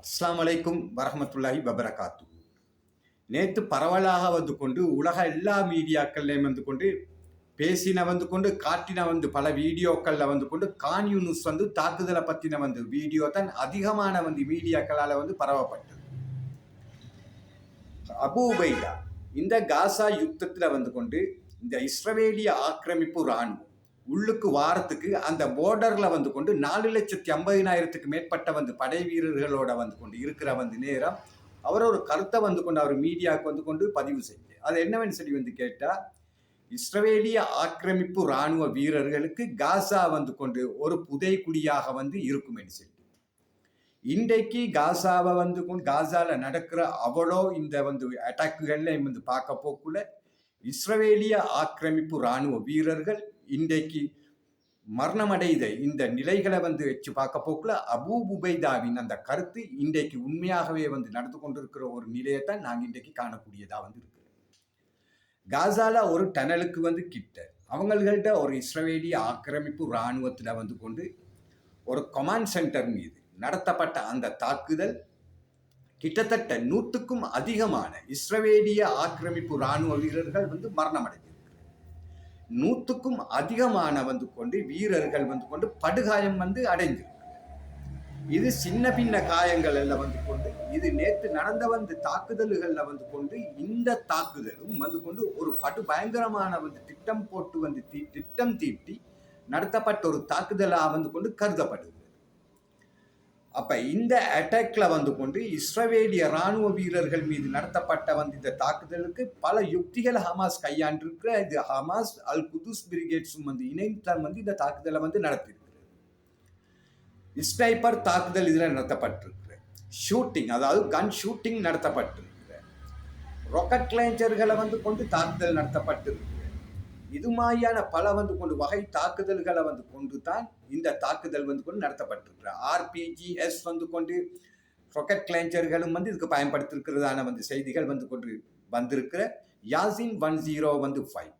அஸ்லாம் அலைக்கும் வரமத்துல்லாஹி வபரகாத்து நேற்று பரவலாக வந்து கொண்டு உலக எல்லா மீடியாக்கள்லையும் வந்து கொண்டு பேசின வந்து கொண்டு காட்டின வந்து பல வீடியோக்களில் வந்து கொண்டு கான்யூனிஸ் வந்து தாக்குதலை பற்றின வந்து வீடியோ தான் அதிகமான வந்து மீடியாக்களால் வந்து பரவப்பட்டது. அபூபைதா இந்த காசா யுத்தத்தில் வந்து கொண்டு இந்த இஸ்ரவேலிய ஆக்கிரமிப்பு இராணுவம் உள்ளுக்கு வாரத்துக்கு அந்த போர்டரில் வந்து கொண்டு நாலு லட்சத்தி ஐம்பதினாயிரத்துக்கு மேற்பட்ட வந்து படை வீரர்களோட வந்து கொண்டு இருக்கிற வந்து நேரம். அவர் ஒரு கருத்தை வந்து கொண்டு அவர் மீடியாவுக்கு வந்து கொண்டு பதிவு செய்ய அது என்னவென்னு சொல்லி வந்து கேட்டால் இஸ்ரவேலிய ஆக்கிரமிப்பு இராணுவ வீரர்களுக்கு காசா வந்து கொண்டு ஒரு புதைக்குடியாக வந்து இருக்கும் என்று சொல்லி. இன்றைக்கு காசாவை வந்து கொண்டு காசால நடக்கிற அவ்வளோ இந்த வந்து அட்டாக்குகள்ல வந்து பார்க்க போக்குள்ள இஸ்ரவேலிய ஆக்கிரமிப்பு இராணுவ வீரர்கள் இன்றைக்கு மரணமடைத இந்த நிலைகளை வந்து வச்சு பார்க்க போக்குல அபூ உபைதாவின் அந்த கருத்து இன்றைக்கு உண்மையாகவே வந்து நடந்து கொண்டிருக்கிற ஒரு நிலையத்தான் நாங்கள் இன்றைக்கு காணக்கூடியதாக வந்து இருக்கு. காசால ஒரு டனலுக்கு வந்து கிட்ட அவங்கள்கிட்ட ஒரு இஸ்ரவேலிய ஆக்கிரமிப்பு இராணுவத்தில் வந்து கொண்டு ஒரு கமாண்ட் சென்டர் மீது நடத்தப்பட்ட அந்த தாக்குதல் கிட்டத்தட்ட நூற்றுக்கும் அதிகமான இஸ்ரவேலிய ஆக்கிரமிப்பு இராணுவ வீரர்கள் வந்து மரணமடைந்தது. நூற்றுக்கும் அதிகமான வந்து கொண்டு வீரர்கள் வந்து கொண்டு படுகாயம் வந்து அடைஞ்சிருக்கு இது சின்ன பின்ன காயங்கள் எல்லாம் வந்து கொண்டு இது நேற்று நடந்த வந்து தாக்குதல்கள்ல வந்து கொண்டு இந்த தாக்குதலும் வந்து கொண்டு ஒரு படு பயங்கரமான வந்து திட்டம் போட்டு வந்து தீ திட்டம் தீட்டி நடத்தப்பட்ட ஒரு தாக்குதலாக வந்து கொண்டு கருதப்படுது அப்போ இந்த அட்டாக்ல வந்து கொண்டு இஸ்ரவேலிய ராணுவ வீரர்கள் மீது நடத்தப்பட்ட வந்து இந்த தாக்குதலுக்கு பல யுக்திகள் ஹமாஸ் கையாண்டிருக்கிற இது ஹமாஸ் அல் குதுஸ் பிரிகேட்ஸும் வந்து இணைந்து வந்து இந்த தாக்குதலை வந்து நடத்தியிருக்கிறது. ஸ்னைப்பர் தாக்குதல் இதில் நடத்தப்பட்டிருக்கு ஷூட்டிங் அதாவது கன் ஷூட்டிங் நடத்தப்பட்டிருக்கு ராக்கெட் லான்ச்சர்களை வந்து கொண்டு தாக்குதல் நடத்தப்பட்டிருக்கு இது மாதிரியான பல வந்து கொண்டு வகை தாக்குதல்களை வந்து கொண்டு தான் இந்த தாக்குதல் வந்து கொண்டு நடத்தப்பட்டிருக்கு. ஆர்பிஜிஎஸ் வந்து கொண்டு ராக்கெட் கிளைஞ்சர்களும் வந்து இதுக்கு பயன்படுத்திருக்கிறதான வந்து செய்திகள் வந்து கொண்டு வந்திருக்கிற யாசின் ஒன் ஜீரோ வந்து ஃபைவ்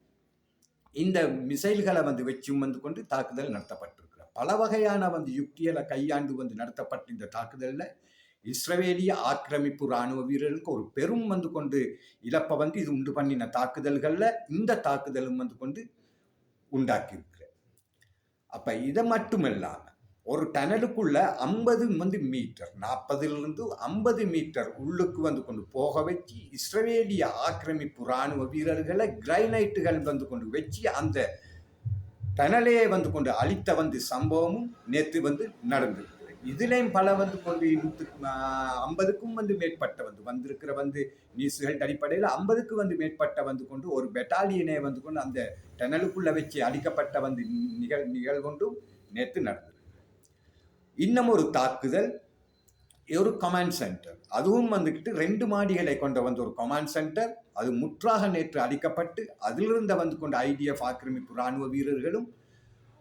இந்த மிசைல்களை வந்து வச்சும் வந்து கொண்டு தாக்குதல் நடத்தப்பட்டிருக்கிற பல வகையான வந்து யுக்திகளை கையாண்டு வந்து நடத்தப்பட்ட இந்த தாக்குதலில் இஸ்ரவேலிய ஆக்கிரமிப்பு இராணுவ வீரர்களுக்கு ஒரு பெரும் வந்து கொண்டு இழப்பை வந்து இது உண்டு பண்ணின தாக்குதல்களில் இந்த தாக்குதலும் வந்து கொண்டு உண்டாக்கியிருக்கு அப்போ இதை மட்டும் இல்லாமல் ஒரு டனலுக்குள்ள ஐம்பது வந்து மீட்டர் நாற்பதுலேருந்து ஐம்பது மீட்டர் உள்ளுக்கு வந்து கொண்டு போக வச்சு இஸ்ரவேலிய ஆக்கிரமிப்பு இராணுவ வீரர்களை கிரைனைட்டுகள் வந்து கொண்டு வச்சு அந்த டனலையே வந்து கொண்டு அழித்த வந்து சம்பவமும் நேற்று வந்து நடந்தது. இதுலேயும் பல வந்து கொண்டு நூற்று ஐம்பதுக்கும் வந்து மேற்பட்ட வந்து வந்திருக்கிற வந்து நியூஸ்கள் அடிப்படையில் ஐம்பதுக்கு வந்து மேற்பட்ட வந்து கொண்டு ஒரு பெட்டாலியனை வந்து கொண்டு அந்த டனலுக்குள்ள வச்சு அடிக்கப்பட்ட வந்து நிகழ் நிகழ்கொண்டும் நேற்று நடந்தது. இன்னும் ஒரு தாக்குதல் ஒரு கமாண்ட் சென்டர் அதுவும் வந்துக்கிட்டு ரெண்டு மாடிகளை கொண்ட வந்து ஒரு கமாண்ட் சென்டர் அது முற்றாக நேற்று அடிக்கப்பட்டு அதிலிருந்த வந்து கொண்ட ஐடிஎஃப் ஆக்கிரமிப்பு இராணுவ வீரர்களும்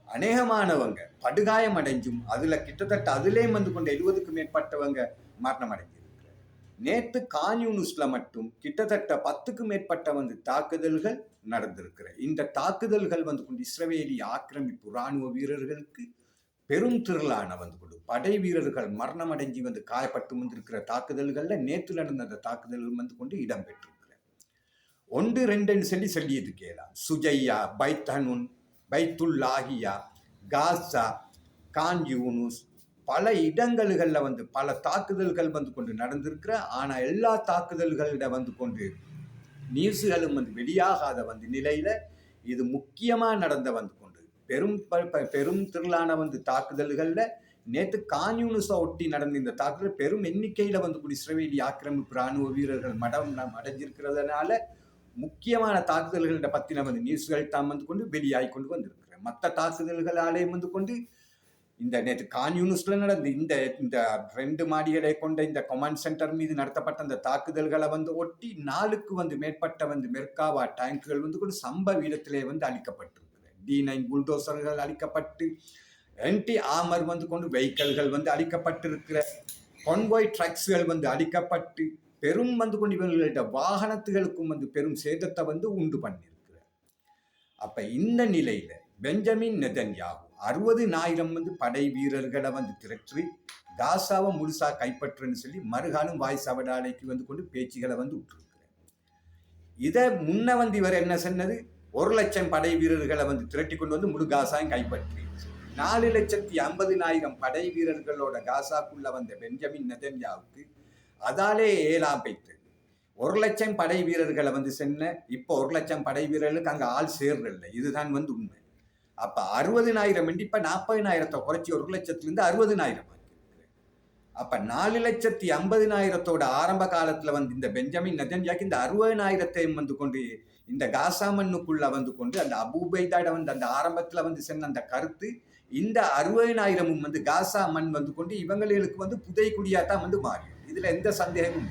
அநேகமானவங்க படுகாயம் அடைஞ்சும் அதில் கிட்டத்தட்ட அதுலேயும் வந்து கொண்ட எழுபதுக்கு மேற்பட்டவங்க மரணம் அடைஞ்சிருக்கிறார் நேற்று கான்யூனிஸ்டில் மட்டும் கிட்டத்தட்ட பத்துக்கு மேற்பட்ட வந்து தாக்குதல்கள் நடந்திருக்கிற இந்த தாக்குதல்கள் வந்து கொண்டு இஸ்ரவேலி ஆக்கிரமிப்பு இராணுவ வீரர்களுக்கு பெரும் திரளான வந்து கொண்டு படை வீரர்கள் மரணம் அடைஞ்சு வந்து காயப்பட்டு வந்திருக்கிற தாக்குதல்களில் நேற்று நடந்த அந்த தாக்குதல்கள் வந்து கொண்டு இடம்பெற்றிருக்கிற. ஒன்று ரெண்டுன்னு சொல்லி சொல்லியது கேலாம் சுஜையா பைத்தனுன் பைத்துல்லாஹியா காசா கான் யூனுஸ் பல இடங்களில் வந்து பல தாக்குதல்கள் வந்து கொண்டு நடந்திருக்கிற ஆனால் எல்லா தாக்குதல்களிட வந்து கொண்டு நியூஸுகளும் வந்து வெளியாகாத வந்து நிலையில் இது முக்கியமாக நடந்த வந்து கொண்டு. பெரும் பெரும் திரளான வந்து தாக்குதல்களில் நேற்று கான்யூனிஸை ஒட்டி நடந்த இந்த தாக்குதல் பெரும் எண்ணிக்கையில் வந்து கூட இஸ்ரேலி ஆக்கிரமிப்பு இராணுவ வீரர்கள் மடம் அடைஞ்சிருக்கிறதுனால முக்கியமான தாக்குதல்களை பற்றின வந்து நியூஸ்கள் தான் வந்து கொண்டு வெளியாகி கொண்டு வந்திருக்கிறேன் மற்ற தாக்குதல்களாலேயும் வந்து கொண்டு இந்த நேற்று கான்யூனிஸ்ட்ல நடந்த இந்த இந்த ரெண்டு மாடிகளை கொண்ட இந்த கமாண்ட் சென்டர் மீது நடத்தப்பட்ட அந்த தாக்குதல்களை வந்து ஒட்டி நாளுக்கு வந்து மேற்பட்ட வந்து மெர்காவா டேங்குகள் வந்து கொண்டு சம்பவ இடத்திலே வந்து அழிக்கப்பட்டிருக்குது. டி நைன் புல்டோசர்கள் அளிக்கப்பட்டு என்டி ஆமர் வந்து கொண்டு வெஹிக்கல்கள் வந்து அளிக்கப்பட்டிருக்கிற கொன்வாய் ட்ரக்ஸ்கள் வந்து அளிக்கப்பட்டு பெரும் வந்து கொண்டு இவர்களோட வாகனத்துகளுக்கும் வந்து பெரும் சேதத்தை வந்து உண்டு பண்ணியிருக்கிறார். அப்ப இந்த நிலையில பெஞ்சமின் நெதன்யாகு அறுபது ஆயிரம் வந்து படை வீரர்களை வந்து திரட்டி காசாவை முழுசா கைப்பற்றுன்னு சொல்லி மறுகாலம் வாய் சவடாலைக்கு வந்து கொண்டு பேச்சுகளை வந்து விட்டுருக்கிறேன் இதை முன்ன வந்து இவர் என்ன சொன்னது? ஒரு லட்சம் படை வீரர்களை வந்து திரட்டி கொண்டு வந்து முழு காசாயும் கைப்பற்றி நாலு லட்சத்தி ஐம்பதினாயிரம் படை வீரர்களோட காசாக்குள்ள வந்த பெஞ்சமின் நெதன்யாவுக்கு அதாலே ஏலாம் பைத்து ஒரு லட்சம் படை வீரர்களை வந்து சென்ன இப்போ ஒரு லட்சம் படை வீரர்களுக்கு அங்கே ஆள் சேர்றதில்லை. இதுதான் வந்து உண்மை. அப்போ அறுபதினாயிரம் இப்போ நாற்பதினாயிரத்தை குறைச்சி ஒரு லட்சத்துலேருந்து அறுபதினாயிரம் அப்போ நாலு லட்சத்தி ஐம்பதினாயிரத்தோட ஆரம்ப காலத்தில் வந்து இந்த பெஞ்சமின் நெதன்யாக்கு இந்த அறுபதினாயிரத்தையும் வந்து கொண்டு இந்த காசாமண்ணுக்குள்ளே வந்து கொண்டு அந்த அபூபைதாட வந்து அந்த ஆரம்பத்தில் வந்து சென்ன அந்த கருத்து இந்த அறுபதினாயிரமும் வந்து காசா மண் வந்து கொண்டு இவங்களுக்கு வந்து புதைக்குடியாக தான் வந்து மாறிடும் இதில் எந்த சந்தேகமும்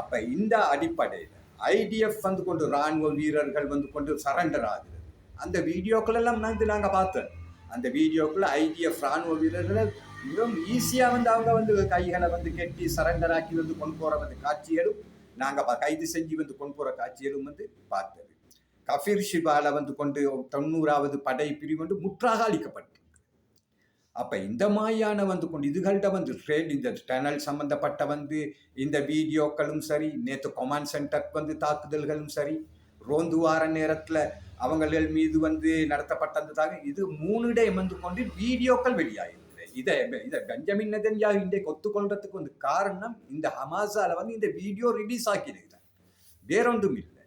அப்போ இந்த அடிப்படையில் ஐடிஎஃப் வந்து கொண்டு ராணுவ வீரர்கள் வந்து கொண்டு சரண்டர் ஆகுது. அந்த வீடியோக்கள் எல்லாம் வந்து நாங்கள் பார்த்தோம். அந்த வீடியோக்குள்ள ஐடிஎஃப் ராணுவ வீரர்களை மிகவும் ஈஸியாக வந்து அவங்க வந்து கைகளை வந்து கெட்டி சரண்டர் ஆக்கி வந்து கொண்டு போகிற வந்து காட்சிகளும் நாங்கள் கைது செஞ்சு வந்து கொண்டு போகிற காட்சிகளும் வந்து பார்த்தது. கஃபீர் ஷிபால வந்து கொண்டு தொண்ணூறாவது படை பிரிவு வந்து முற்றாக அளிக்கப்பட்டு அப்போ இந்த மாதிரியான வந்து கொண்டு இதுகள்கிட்ட வந்து ட்ரேட் இந்த டனல் சம்பந்தப்பட்ட வந்து இந்த வீடியோக்களும் சரி நேற்று கொமாண்ட் சென்டர் வந்து தாக்குதல்களும் சரி ரோந்து வார நேரத்தில் அவங்கள் மீது வந்து நடத்தப்பட்ட அந்த தாக்கு இது மூணு டே வந்து கொண்டு வீடியோக்கள் வெளியாயிருக்கு இதை இதை பெஞ்சமின் நெதன்யாகு இன்றைக்கு ஒத்துக்கொள்றதுக்கு வந்து காரணம் இந்த ஹமாஸால வந்து இந்த வீடியோ ரிலீஸ் ஆக்கியிருக்கிறார் வேறொன்றும் இல்லை.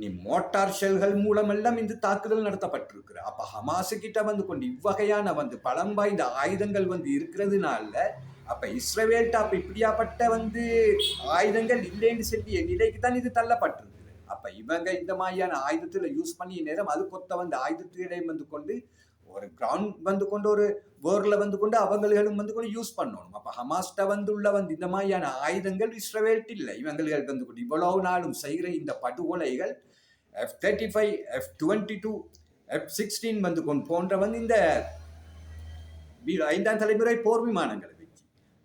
நீ மோட்டார் ஷெல்கள் மூலமெல்லாம் இந்த தாக்குதல் நடத்தப்பட்டிருக்கிற. அப்ப ஹமாசு கிட்ட வந்து கொண்டு இவ்வகையான வந்து பலம் வாய்ந்த ஆயுதங்கள் வந்து இருக்கிறதுனால அப்ப இஸ்ரவேல்ட்ட அப்ப இப்படியாப்பட்ட வந்து ஆயுதங்கள் இல்லைன்னு சொல்லிய நிலைக்கு தான் இது தள்ளப்பட்டிருக்கு அப்ப இவங்க இந்த மாதிரியான ஆயுதத்துல யூஸ் பண்ணிய நேரம் அது கொத்த வந்து ஆயுதத்திடையும் வந்து கொண்டு ஒரு கிரவுண்ட் வந்து கொண்டு ஒரு வேர்ல வந்து கொண்டு அவங்களும் வந்து கொண்டு யூஸ் பண்ணணும். அப்ப ஹமாஸ்ட வந்து உள்ள வந்து இந்த மாதிரியான ஆயுதங்கள் இஸ்ரவேல்ட் இல்லை. இவங்களுக்கு வந்து கொண்டு இவ்வளவு நாளும் செய்கிற இந்த படுகொலைகள் F thirty five F twenty two F sixteen வந்து கொண்டு போன்ற வந்து இந்த ஐந்தாம் தலைமுறை போர் விமானங்கள் வச்சு.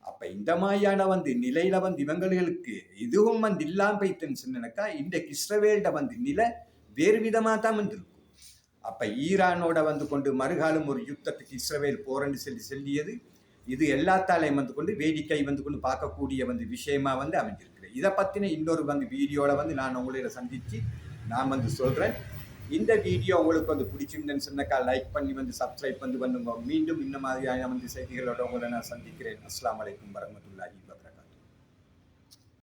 அப்ப இந்த மாதிரியான வந்து நிலையில வந்து இவங்களுக்கு இதுவும் வந்து இல்லாம போயிட்டுன்னு சொன்னாக்கா இந்த இஸ்ரவேல்ட வந்து நிலை வேறு விதமாக தான் வந்துருக்கும் அப்போ ஈரானோட வந்து கொண்டு மறுகாலம் ஒரு யுத்தத்துக்கு இஸ்ரேல் போறேன்னு சொல்லி சொல்லியது. இது எல்லாத்தாலையும் வந்து கொண்டு வேடிக்கை வந்து கொண்டு பார்க்கக்கூடிய வந்து விஷயமா வந்து அமைஞ்சிருக்கு இதை பற்றின இன்னொரு வந்து வீடியோவில் வந்து நான் உங்களை சந்தித்து நான் வந்து சொல்கிறேன் இந்த வீடியோ உங்களுக்கு வந்து பிடிச்சிருந்தேன்னு சொன்னக்கா லைக் பண்ணி வந்து சப்ஸ்கிரைப் பண்ணி பண்ணுங்க மீண்டும் இந்த மாதிரியான வந்து செய்திகளோட உங்களை நான் சந்திக்கிறேன். அஸ்லாம் வலைக்கம் வரமத்துல்லாஹி